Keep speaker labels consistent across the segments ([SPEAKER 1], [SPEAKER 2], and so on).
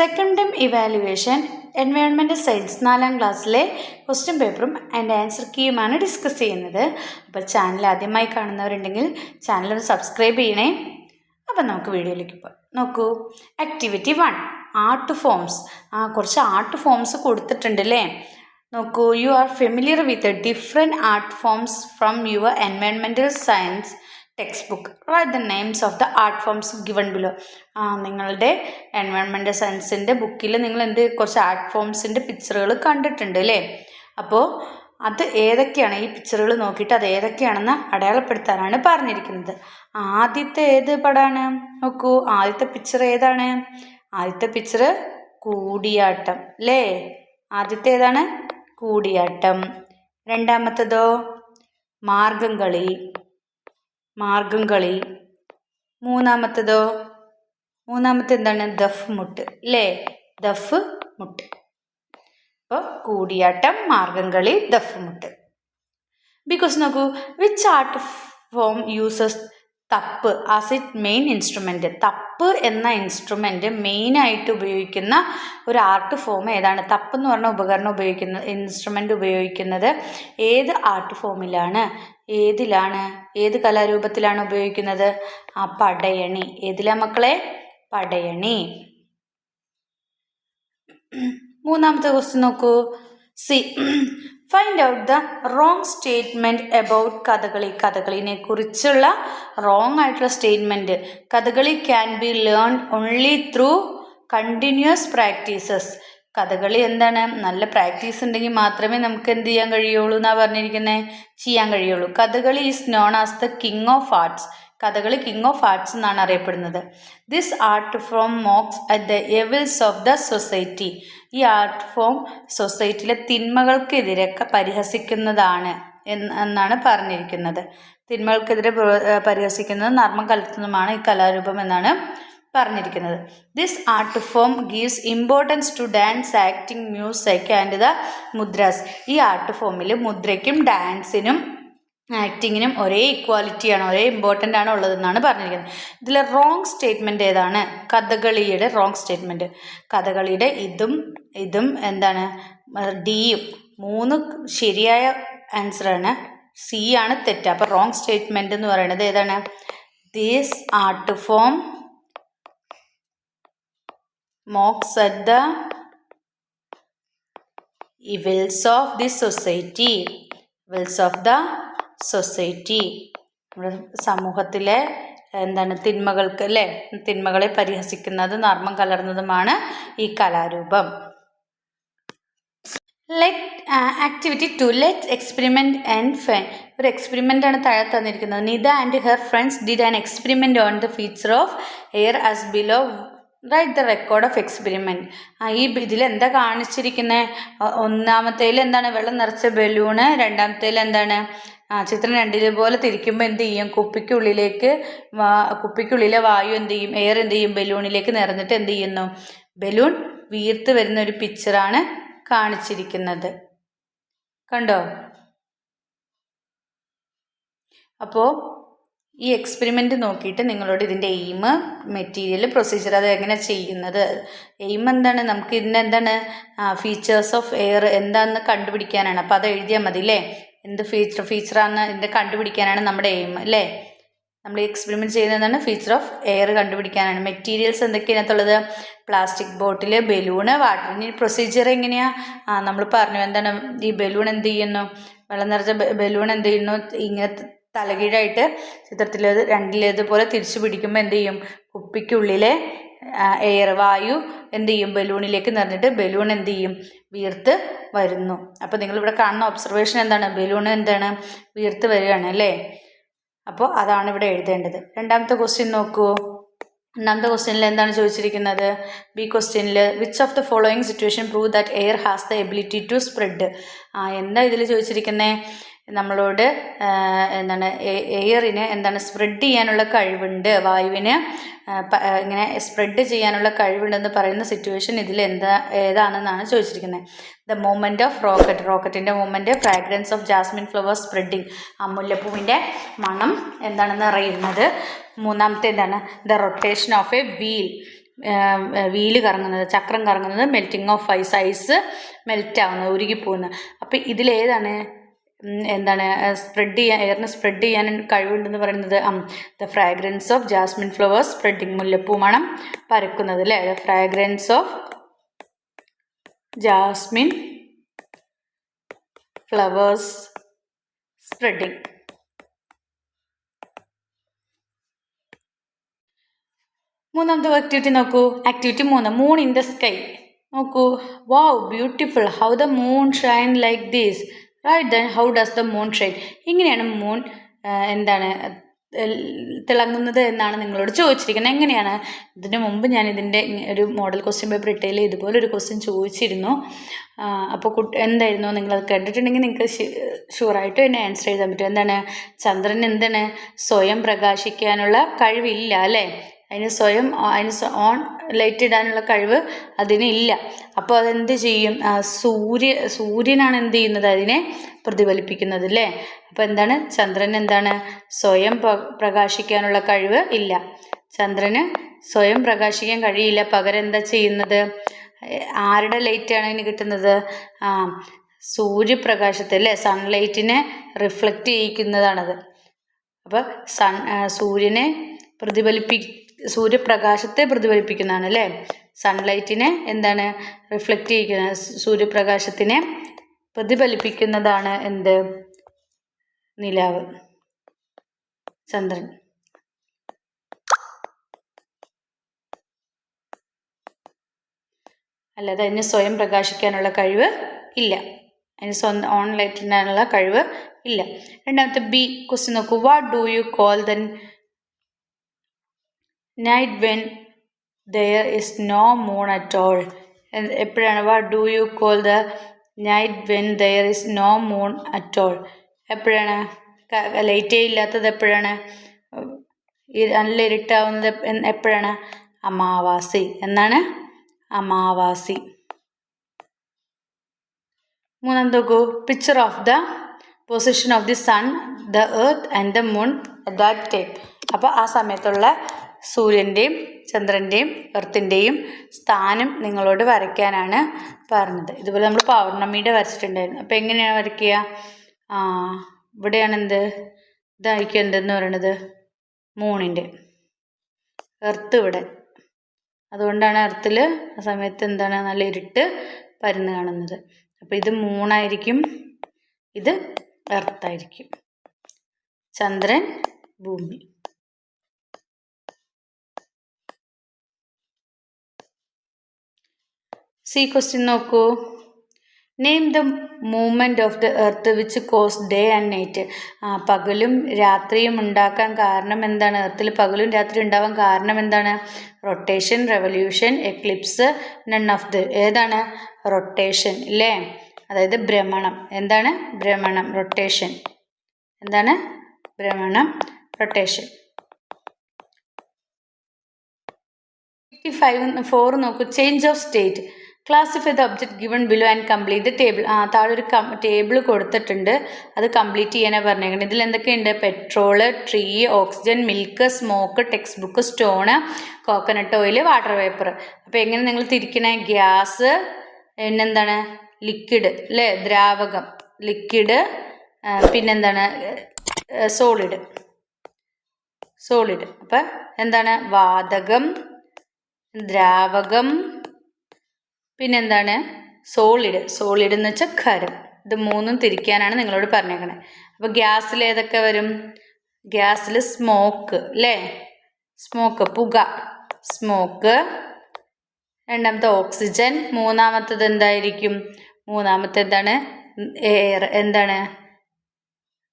[SPEAKER 1] Second time evaluation environment science നാലാം ക്ലാസ്സിലെ question പേപ്പറും അതിന്റെ ആൻസർ കീയുമാണ് ഡിസ്കസ് ചെയ്യുന്നത്. അപ്പോൾ ചാനൽ ആദ്യമായി കാണുന്നവരുണ്ടെങ്കിൽ ചാനൽ ഒന്ന് സബ്സ്ക്രൈബ് ചെയ്യണേ. അപ്പം നമുക്ക് വീഡിയോയിലേക്ക് പോകാം. നോക്കൂ ആക്ടിവിറ്റി വൺ ആർട്ട് ഫോംസ് ആ കുറച്ച് ആർട്ട് ഫോംസ് കൊടുത്തിട്ടുണ്ട് അല്ലേ നോക്കൂ you are familiar with different art forms from your എൻവയോൺമെന്റൽ science textbook write the names of the art forms given below നിങ്ങളുടെ എൻവയോൺമെന്റ് സയൻസിന്റെ ബുക്കിൽ നിങ്ങൾ എന്ത് കുറച്ച് ആർട്ട് ഫോംസിന്റെ പിക്ചറുകൾ കണ്ടിട്ടുണ്ട് അല്ലേ അപ്പോൾ അത് ഏതൊക്കെയാണ്? ഈ പിക്ചറുകൾ നോക്കിയിട്ട് അത് ഏതൊക്കെയാണെന്ന് അടയാളപ്പെടുത്താനാണ് പറഞ്ഞിരിക്കുന്നത്. ആദ്യത്തെ ഏത് പടമാണ് നോക്കൂ ആദ്യത്തെ പിക്ചർ ഏതാണ്? ആദ്യത്തെ പിക്ചർ കൂടിയാട്ടം അല്ലേ ആദ്യത്തെ ഏതാണ്? കൂടിയാട്ടം. രണ്ടാമത്തതോ? മാർഗം കളി മാർഗം കളി മൂന്നാമത്തതോ? മൂന്നാമത്തെ എന്താണ് ദഫ് മുട്ട്. അല്ലേ ദഫ് മുട്ട്. അപ്പോൾ കൂടിയാട്ടം മാർഗം കളി ദഫ് മുട്ട്. ബിക്കോസ് നോക്കൂ which art form uses thappu? As it main instrument തപ്പ് എന്ന ഇൻസ്ട്രുമെന്റ് മെയിനായിട്ട് ഉപയോഗിക്കുന്ന ഒരു ആർട്ട് ഫോം ഏതാണ്? തപ്പ് എന്ന് പറഞ്ഞ ഉപകരണം ഉപയോഗിക്കുന്ന ഇൻസ്ട്രുമെന്റ് ഉപയോഗിക്കുന്നത് ഏത് ആർട്ട് ഫോമിലാണ് ഏതിലാണ് ഏത് കലാരൂപത്തിലാണ് ഉപയോഗിക്കുന്നത്? ആ പടയണി. ഏതിലാ മക്കളെ? പടയണി. മൂന്നാമത്തെ ക്വസ്റ്റ്യൻ നോക്കൂ. C find out the wrong statement about Kathakali. കഥകളിനെ കുറിച്ചുള്ള റോങ് ആയിട്ടുള്ള statement Kathakali can be learn only through continuous practices Kathakali എന്താണ്? നല്ല പ്രാക്ടീസ് ഉണ്ടെങ്കിൽ മാത്രമേ നമുക്ക് എന്ത് ചെയ്യാൻ കഴിയുള്ളൂ എന്നാണ് പറഞ്ഞിരിക്കുന്നത് ചെയ്യാൻ കഴിയുള്ളൂ. Kathakali is known as the king of arts Kathakali king of arts എന്നാണ് അറിയപ്പെടുന്നത്. This art form mocks at the evils of the society ഈ ആർട്ട് ഫോം സൊസൈറ്റിയിലെ തിന്മകൾക്കെതിരെ പരിഹസിക്കുന്നതാണ് എന്നാണ് പറഞ്ഞിരിക്കുന്നത്. തിന്മകൾക്കെതിരെ പരിഹസിക്കുന്നത് നർമ്മം കലർത്തുന്നതുമാണ് ഈ കലാരൂപം എന്നാണ് പറഞ്ഞിരിക്കുന്നത്. This art form gives importance to dance acting music and the mudras ഈ ആർട്ട് ഫോമിൽ മുദ്രയ്ക്കും ഡാൻസിനും ആക്ടിങ്ങിനും ഒരേ ഇക്വാലിറ്റിയാണ് ഒരേ ഇമ്പോർട്ടന്റ് ആണ് ഉള്ളതെന്നാണ് പറഞ്ഞിരിക്കുന്നത്. ഇതിൽ റോങ് സ്റ്റേറ്റ്മെന്റ് ഏതാണ്? കഥകളിയുടെ റോങ് സ്റ്റേറ്റ്മെന്റ് കഥകളിയുടെ ഇതും ഇതും എന്താണ്? ഡിയും മൂന്ന് ശരിയായ ആൻസറാണ് സി ആണ് തെറ്റ്. അപ്പോൾ റോങ് സ്റ്റേറ്റ്മെന്റ് എന്ന് പറയുന്നത് ഏതാണ്? These art form mocks at the evils of the society evils of the society നമ്മുടെ സമൂഹത്തിലെ എന്താണ് തിന്മകൾക്ക് അല്ലേ? തിന്മകളെ പരിഹസിക്കുന്നത് നർമ്മം കലർന്നതുമാണ് ഈ കലാരൂപം. Let activity two let experiment and fun ഒരു എക്സ്പെരിമെന്റ് ആണ് താഴെ തന്നിരിക്കുന്നത്. Nita and her friends did an experiment on the feature of air as below write the record of experiment ഈ ഇതിൽ എന്താ കാണിച്ചിരിക്കുന്നത് ഒന്നാമത്തേൽ എന്താണ്? വെള്ളം നിറച്ച ബലൂണ് രണ്ടാമത്തേൽ എന്താണ്? ആ ചിത്രം രണ്ടിലുപോലെ തിരിക്കുമ്പോൾ എന്ത് ചെയ്യും? കുപ്പിക്കുള്ളിലേക്ക് വാ കുപ്പിക്കുള്ളിലെ വായു എന്ത് ചെയ്യും? എയർ എന്ത് ചെയ്യും? ബലൂണിലേക്ക് നിറഞ്ഞിട്ട് എന്ത് ചെയ്യുന്നു? ബലൂൺ വീർത്ത് വരുന്ന ഒരു പിക്ചറാണ് കാണിച്ചിരിക്കുന്നത്. കണ്ടോ? അപ്പോൾ ഈ എക്സ്പെരിമെന്റ് നോക്കിയിട്ട് നിങ്ങളോട് ഇതിന്റെ എയിം മെറ്റീരിയൽ പ്രൊസീജിയർ അത് എങ്ങനെ ചെയ്യുന്നത്? എയിം എന്താണ്? നമുക്ക് ഇതിന്റെ എന്താണ് ഫീച്ചേഴ്സ് ഓഫ് എയർ എന്താണെന്ന് കണ്ടുപിടിക്കാനാണ്. അപ്പോൾ അത് എഴുതിയാൽ മതി അല്ലേ എന്ത് ഫീച്ചർ ഫീച്ചറാണ് ഇതിന്റെ കണ്ടുപിടിക്കാനാണ് നമ്മുടെ എയിം അല്ലേ നമ്മൾ എക്സ്പെരിമെന്റ് ചെയ്യുന്നതാണ് ഫീച്ചർ ഓഫ് എയർ കണ്ടുപിടിക്കാനാണ്. മെറ്റീരിയൽസ് എന്തൊക്കെയാണത്തുള്ളത് പ്ലാസ്റ്റിക് ബോട്ടിൽ ബലൂണ് വാട്ടർ ഇനി പ്രൊസീജിയർ എങ്ങനെയാണ് ആ നമ്മൾ പറഞ്ഞു എന്താണ് ഈ ബലൂൺ എന്ത് ചെയ്യുന്നു? വെള്ളം നിറച്ച ബലൂൺ എന്ത് ചെയ്യുന്നു? ഇങ്ങനെ തലകീഴായിട്ട് ചിത്രത്തിലേത് രണ്ടിലേതുപോലെ തിരിച്ചു പിടിക്കുമ്പോൾ എന്ത് ചെയ്യും? കുപ്പിക്കുള്ളിലെ എയർ വായു എന്ത് ചെയ്യും? ബലൂണിലേക്ക് നിറഞ്ഞിട്ട് ബലൂൺ എന്ത് ചെയ്യും? വീർത്ത് വരുന്നു. അപ്പോൾ നിങ്ങളിവിടെ കാണുന്ന ഒബ്സർവേഷൻ എന്താണ്? ബലൂൺ എന്താണ്? വീർത്ത് വരികയാണ് അല്ലേ? അപ്പോൾ അതാണ് ഇവിടെ എഴുതേണ്ടത്. രണ്ടാമത്തെ ക്വസ്റ്റ്യൻ നോക്കൂ. രണ്ടാമത്തെ ക്വസ്റ്റ്യനിൽ എന്താണ് ചോദിച്ചിരിക്കുന്നത്? ബി ക്വസ്റ്റ്യനിൽ which of the following situation prove that air has the ability to spread ആ എന്താ ഇതിൽ ചോദിച്ചിരിക്കുന്നത് നമ്മളോട് എന്താണ് എയറിന് എന്താണ് സ്പ്രെഡ് ചെയ്യാനുള്ള കഴിവുണ്ട് വായുവിന് ഇങ്ങനെ സ്പ്രെഡ് ചെയ്യാനുള്ള കഴിവുണ്ടെന്ന് പറയുന്ന സിറ്റുവേഷൻ ഇതിൽ എന്താ ഏതാണെന്നാണ് ചോദിച്ചിരിക്കുന്നത്. The movement of rocket റോക്കറ്റിന്റെ movement fragrance of jasmine flower spreading ആ മുല്ലപ്പൂവിന്റെ മണം എന്താണെന്ന് അറിയുന്നത്. മൂന്നാമത്തെ എന്താണ് the rotation of a wheel wheel കറങ്ങുന്നത് ചക്രം കറങ്ങുന്നത് melting of ice ice melt ആവുന്നത് ഉരുകിപ്പോകുന്നത്. അപ്പോൾ ഇതിലേതാണ് എന്താണ് സ്പ്രെഡ് ചെയ്യാൻ എയറിന് സ്പ്രെഡ് ചെയ്യാൻ കഴിവുണ്ടെന്ന് പറയുന്നത് the fragrance of jasmine flowers spreading മുല്ലപ്പൂ മണം പരക്കുന്നത് അല്ലേ the fragrance of jasmine flowers spreading മൂന്നാമത്തെ ആക്ടിവിറ്റി നോക്കൂ. ആക്ടിവിറ്റി മൂന്ന്. മൂൺ ഇൻ ദ സ്കൈ നോക്കൂ. Wow beautiful how the moon shine like these right then how does the moon shine ഇങ്ങനെയാണ് moon എന്താണ് തിളങ്ങുന്നത് എന്നാണ് നിങ്ങളോട് ചോദിച്ചിരിക്കുന്നത്. എങ്ങനെയാണ്? ഇതിന് മുമ്പ് ഞാൻ ഇതിന്റെ ഒരു മോഡൽ ക്വസ്റ്റ്യൻ പേപ്പർ ഇട്ടതിൽ ഇതുപോലെ ഒരു ക്വസ്റ്റ്യൻ ചോദിച്ചിരുന്നു. അപ്പോൾ കുട്ടി എന്തായിരുന്നു? നിങ്ങളത് കണ്ടിട്ടുണ്ടെങ്കിൽ നിങ്ങൾക്ക് ഷുവറായിട്ടും എന്നെ ആൻസർ ചെയ്താൻ പറ്റും. എന്താണ്? ചന്ദ്രൻ എന്താണ് സ്വയം പ്രകാശിക്കാനുള്ള കഴിവില്ല അല്ലേ? അതിന് സ്വയം അതിന് ഓൺ ലൈറ്റ് ഇടാനുള്ള കഴിവ് അതിന് ഇല്ല. അപ്പോൾ അതെന്ത് ചെയ്യും? സൂര്യ സൂര്യനാണ് എന്ത് ചെയ്യുന്നത്? അതിനെ പ്രതിഫലിപ്പിക്കുന്നത് അല്ലേ അപ്പോൾ എന്താണ്? ചന്ദ്രൻ എന്താണ്? സ്വയം പ്രകാശിക്കാനുള്ള കഴിവ് ഇല്ല. ചന്ദ്രന് സ്വയം പ്രകാശിക്കാൻ കഴിയില്ല. പകരം എന്താ ചെയ്യുന്നത്? ആരുടെ ലൈറ്റാണ് അതിന് കിട്ടുന്നത്? ആ സൂര്യപ്രകാശത്തെ അല്ലേ സൺലൈറ്റിനെ റിഫ്ലക്റ്റ് ചെയ്യിക്കുന്നതാണത്. അപ്പോൾ സൺ സൂര്യനെ പ്രതിഫലിപ്പി സൂര്യപ്രകാശത്തെ പ്രതിഫലിപ്പിക്കുന്നതാണ് അല്ലേ സൺലൈറ്റിനെ എന്താണ് റിഫ്ലക്റ്റ് ചെയ്യിക്കുന്നത് സൂര്യപ്രകാശത്തിനെ പ്രതിഫലിപ്പിക്കുന്നതാണ് എന്ത്? നിലാവ്. ചന്ദ്രൻ. അല്ലാതെ അതിന് സ്വയം പ്രകാശിക്കാനുള്ള കഴിവ് ഇല്ല. അതിന് സ്വന്തം ഓൺലൈറ്റിനുള്ള കഴിവ് ഇല്ല. രണ്ടാമത്തെ ബി ക്വസ്റ്റ്യൻ നോക്കൂ. What do you call the night when there is no moon at all എപ്പോഴാണ്? What do you call the night when there is no moon at all എപ്പോഴാണ്? ലൈറ്റേ ഇല്ലാത്തത് എപ്പോഴാണ്? നല്ല ഇരുട്ടാവുന്നത് എപ്പോഴാണ്? അമാവാസി. എന്നാണ്? അമാവാസി. മൂന്നാം നോക്കൂ picture of the position of the sun the earth and the moon that time അപ്പോൾ ആ സമയത്തുള്ള സൂര്യന്റെയും ചന്ദ്രന്റെയും എർത്തിന്റെയും സ്ഥാനം നിങ്ങളോട് വരയ്ക്കാനാണ് പറഞ്ഞത്. ഇതുപോലെ നമ്മൾ പൗർണമിയുടെ വരച്ചിട്ടുണ്ടായിരുന്നു. അപ്പോൾ എങ്ങനെയാണ് വരയ്ക്കുക? ഇവിടെയാണ് എന്ത് ഇതായിരിക്കും എന്തെന്ന് പറയണത്? മൂണിന്റെ എർത്ത് ഇവിടെ. അതുകൊണ്ടാണ് എർത്തിൽ ആ സമയത്ത് എന്താണ് നല്ല ഇരുട്ട് പരന്ന് കാണുന്നത്. അപ്പോൾ ഇത് മൂണായിരിക്കും ഇത് എർത്തായിരിക്കും. ചന്ദ്രൻ ഭൂമി. സി ക്വസ്റ്റ്യൻ നോക്കൂ. Name the movement of the earth which cause day and night പകലും രാത്രിയും ഉണ്ടാക്കാൻ കാരണം എന്താണ്? എർത്തിൽ പകലും രാത്രി ഉണ്ടാവാൻ കാരണം എന്താണ്? Rotation revolution eclipse none of the ഏതാണ്? റൊട്ടേഷൻ ഇല്ലേ അതായത് ഭ്രമണം. എന്താണ്? ഭ്രമണം റൊട്ടേഷൻ എന്താണ്? ഭ്രമണം റൊട്ടേഷൻ ഫിഫ്റ്റി ഫൈവ് ഫോർ നോക്കൂ. Change of state classify the object given below and complete the table ആ താഴെ ഒരു കം ടേബിൾ കൊടുത്തിട്ടുണ്ട്. അത് കംപ്ലീറ്റ് ചെയ്യാനാണ് പറഞ്ഞേക്കുന്നത് ഇതിൽ എന്തൊക്കെയുണ്ട്? Petrol tree oxygen milk smoke textbook stone coconut oil water vapour അപ്പോൾ എങ്ങനെ നിങ്ങൾ തിരിക്കണേ? ഗ്യാസ് പിന്നെന്താണ്? ലിക്വിഡ് അല്ലേ ദ്രാവകം. ലിക്വിഡ് പിന്നെന്താണ്? സോളിഡ് സോളിഡ് അപ്പം എന്താണ്? വാതകം ദ്രാവകം പിന്നെന്താണ്? സോളിഡ് സോളിഡ് എന്ന് വെച്ചാൽ ഖരം. ഇത് മൂന്നും തിരിക്കാനാണ് നിങ്ങളോട് പറഞ്ഞേക്കണേ. അപ്പോൾ ഗ്യാസിൽ ഏതൊക്കെ വരും? ഗ്യാസിൽ സ്മോക്ക് അല്ലേ സ്മോക്ക് പുക. സ്മോക്ക് രണ്ടാമത്തെ ഓക്സിജൻ മൂന്നാമത്തത് എന്തായിരിക്കും? മൂന്നാമത്തെ എന്താണ്? എയർ എന്താണ്?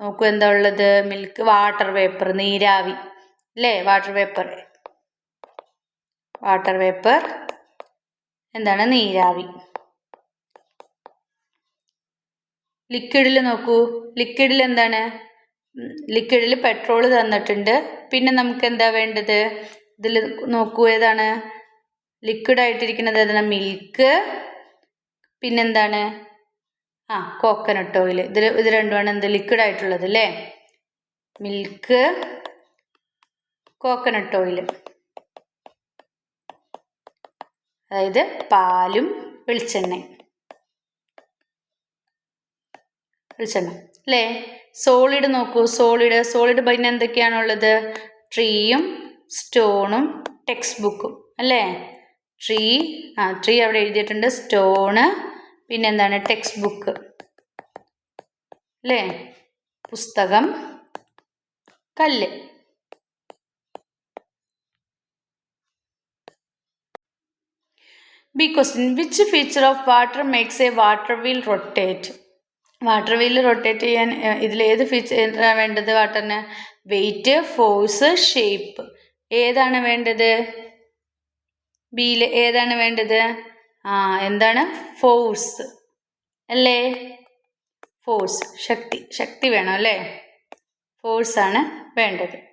[SPEAKER 1] നോക്കൂ എന്താ ഉള്ളത്? മിൽക്ക് വാട്ടർ വേപ്പർ നീരാവി. അല്ലേ വാട്ടർ വേപ്പർ വാട്ടർ വേപ്പർ എന്താണ് നീരാവി. ലിക്വിഡിൽ നോക്കൂ. ലിക്വിഡിൽ എന്താണ്? ലിക്വിഡിൽ പെട്രോൾ തന്നിട്ടുണ്ട്. പിന്നെ നമുക്ക് എന്താ വേണ്ടത്? ഇതിൽ നോക്കൂ ഏതാണ്? ലിക്വിഡ് ആയിട്ടിരിക്കുന്നത് ഏതാണ്? മിൽക്ക് പിന്നെന്താണ് ആ കോക്കനട്ട് ഓയിൽ ഇതിൽ ഇത് രണ്ടുമാണ് എന്ത്? ലിക്വിഡ് ആയിട്ടുള്ളത് അല്ലേ? മിൽക്ക് കോക്കനട്ട് ഓയിൽ അതായത് പാലും വെളിച്ചെണ്ണയും വെളിച്ചെണ്ണ. അല്ലേ? സോളിഡ് നോക്കൂ. സോളിഡ് സോളിഡ് പിന്നെ എന്തൊക്കെയാണുള്ളത്? ട്രീയും സ്റ്റോണും ടെക്സ്റ്റ് ബുക്കും അല്ലേ? ട്രീ ആ ട്രീ അവിടെ എഴുതിയിട്ടുണ്ട്. സ്റ്റോണ് പിന്നെന്താണ്? ടെക്സ്റ്റ് ബുക്ക് അല്ലേ? പുസ്തകം കല്ല്. B question which feature of water makes a water wheel rotate water wheel rotate ചെയ്യാൻ ഇതിലേത് ഫീച്ചർ വേണ്ടത് വാട്ടറിന് വെയിറ്റ് ഫോഴ്സ് ഷേപ്പ് ഏതാണ് വേണ്ടത്? ബിയിൽ ഏതാണ് വേണ്ടത്? ആ എന്താണ്? ഫോഴ്സ് അല്ലേ? ഫോഴ്സ് ശക്തി. ശക്തി വേണം അല്ലേ? ഫോഴ്സാണ് വേണ്ടത്.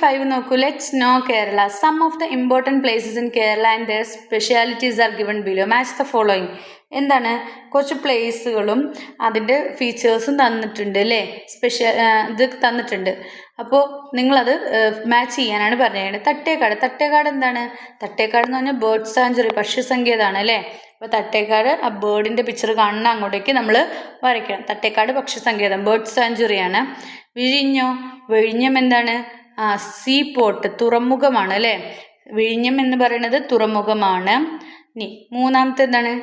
[SPEAKER 1] ഫൈവ് നോക്കൂ. Let's know Kerala some of the important places in Kerala and their specialities are given below match the following എന്താണ്? കുറച്ച് പ്ലേസുകളും അതിന്റെ ഫീച്ചേഴ്സും തന്നിട്ടുണ്ട് അല്ലേ? സ്പെഷ്യ ഇത് തന്നിട്ടുണ്ട്. അപ്പോൾ നിങ്ങളത് മാച്ച് ചെയ്യാനാണ് പറഞ്ഞത് തട്ടേക്കാട്. തട്ടേക്കാട് എന്താണ്? തട്ടേക്കാട് എന്ന് പറഞ്ഞാൽ ബേർഡ് സാഞ്ചുറി പക്ഷിസങ്കേതമാണ് അല്ലേ? അപ്പോൾ തട്ടേക്കാട് ആ ബേർഡിന്റെ പിക്ചർ കാണുന്ന അങ്ങോട്ടേക്ക് നമ്മൾ വരയ്ക്കണം. തട്ടേക്കാട് പക്ഷിസങ്കേതം ബേർഡ് സാഞ്ചുറിയാണ് വിഴിഞ്ഞോ. വിഴിഞ്ഞം എന്താണ്? സീ പോർട്ട് തുറമുഖമാണ് അല്ലേ? വിഴിഞ്ഞം എന്ന് പറയുന്നത് തുറമുഖമാണ്. ഇനി മൂന്നാമത്തെ എന്താണ്?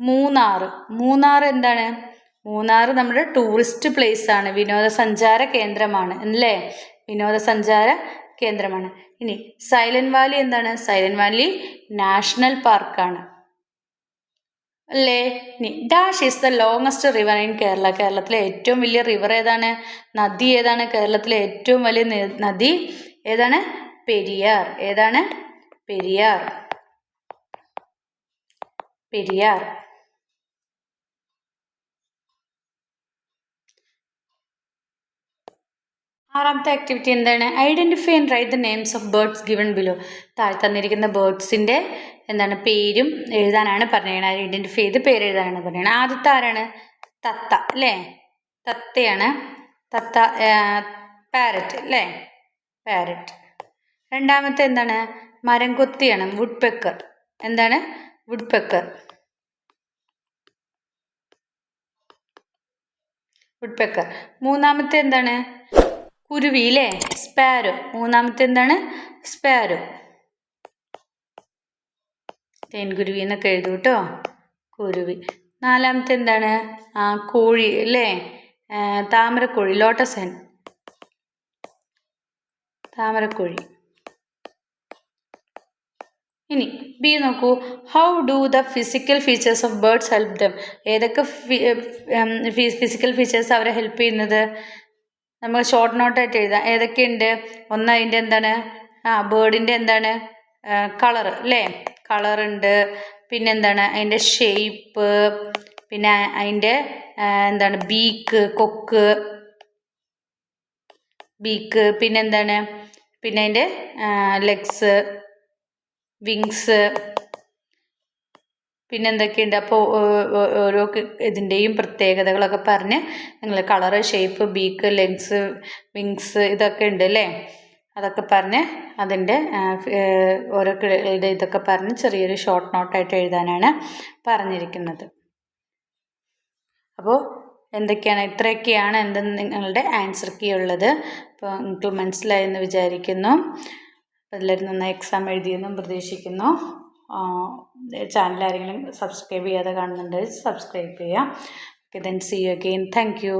[SPEAKER 1] മൂന്നാർ മൂന്നാർ എന്താണ്? മൂന്നാർ നമ്മുടെ ടൂറിസ്റ്റ് പ്ലേസ് ആണ്. വിനോദസഞ്ചാര കേന്ദ്രമാണ് അല്ലേ? വിനോദസഞ്ചാര കേന്ദ്രമാണ്. ഇനി സൈലന്റ് വാലി എന്താണ്? സൈലന്റ് വാലി നാഷണൽ പാർക്കാണ്. അല്ലേ? Dash is the longest river in Kerala കേരളത്തിലെ ഏറ്റവും വലിയ റിവർ ഏതാണ്? നദി ഏതാണ്? കേരളത്തിലെ ഏറ്റവും വലിയ നദി ഏതാണ്? പെരിയാർ. ഏതാണ്? പെരിയാർ. പെരിയാർ. ആറാമത്തെ ആക്ടിവിറ്റി എന്താണ്? Identify and write the names of birds given below താഴെ തന്നിരിക്കുന്ന ബേർഡ്സിന്റെ എന്താണ് പേരും എഴുതാനാണ് പറഞ്ഞത് ഐഡന്റിഫൈ ചെയ്ത് പേര് എഴുതാനാണ് പറഞ്ഞത് ആദ്യത്തെ ആരാണ്? തത്ത അല്ലേ? തത്തയാണ്. തത്ത പാരറ്റ് അല്ലേ? പാരറ്റ് രണ്ടാമത്തെ എന്താണ്? മരം കൊത്തിയാണ് വുഡ് പെക്കർ എന്താണ്? വുഡ് പെക്കർ വുഡ് പെക്കർ മൂന്നാമത്തെ എന്താണ്? കുരുവി അല്ലേ? സ്പാരോ മൂന്നാമത്തെ എന്താണ്? സ്പാരോ തേൻകുരുവി എന്നൊക്കെ എഴുതും കേട്ടോ കുരുവി. നാലാമത്തെ എന്താണ്? ആ കോഴി അല്ലേ? താമരക്കോഴി ലോട്ടസ് ഹെൻ താമരക്കോഴി. ഇനി ബി നോക്കൂ. How do the physical features of birds help them ഏതൊക്കെ ഫിസിക്കൽ ഫീച്ചേഴ്സ് അവരെ ഹെൽപ്പ് ചെയ്യുന്നത്? നമ്മൾ ഷോർട്ട് നോട്ടായിട്ട് എഴുതാം. ഏതൊക്കെയുണ്ട്? ഒന്ന് അതിന്റെ എന്താണ്? ആ ബേർഡിന്റെ എന്താണ്? കളർ അല്ലേ? കളറുണ്ട്. പിന്നെന്താണ് അതിന്റെ ഷേപ്പ് പിന്നെ അതിന്റെ എന്താണ് ബീക്ക് കൊക്ക് ബീക്ക് പിന്നെന്താണ് പിന്നെ അതിന്റെ ലെഗ്സ് വിങ്സ് പിന്നെ എന്തൊക്കെയുണ്ട് അപ്പോൾ ഓരോ ഇതിന്റെയും പ്രത്യേകതകളൊക്കെ പറഞ്ഞ് നിങ്ങൾ colour shape beak legs wings ഇതൊക്കെ ഉണ്ട് അല്ലേ? അതൊക്കെ പറഞ്ഞ് അതിന്റെ ഓരോ കിളികളുടെ ഇതൊക്കെ പറഞ്ഞ് ചെറിയൊരു ഷോർട്ട് നോട്ടായിട്ട് എഴുതാനാണ് പറഞ്ഞിരിക്കുന്നത്. അപ്പോൾ എന്തൊക്കെയാണ് ഇത്രയൊക്കെയാണ് എന്ത് നിങ്ങളുടെ ആൻസർ കീ ഉള്ളത്. അപ്പോൾ നിങ്ങൾക്ക് മനസ്സിലായെന്ന് വിചാരിക്കുന്നു. എല്ലാവരും നന്നായി എക്സാം എഴുതിയെന്നും പ്രതീക്ഷിക്കുന്നു. ചാനൽ ആരെങ്കിലും സബ്സ്ക്രൈബ് ചെയ്യാതെ കാണുന്നുണ്ടെങ്കിൽ സബ്സ്ക്രൈബ് ചെയ്യാം. Okay then see you again thank you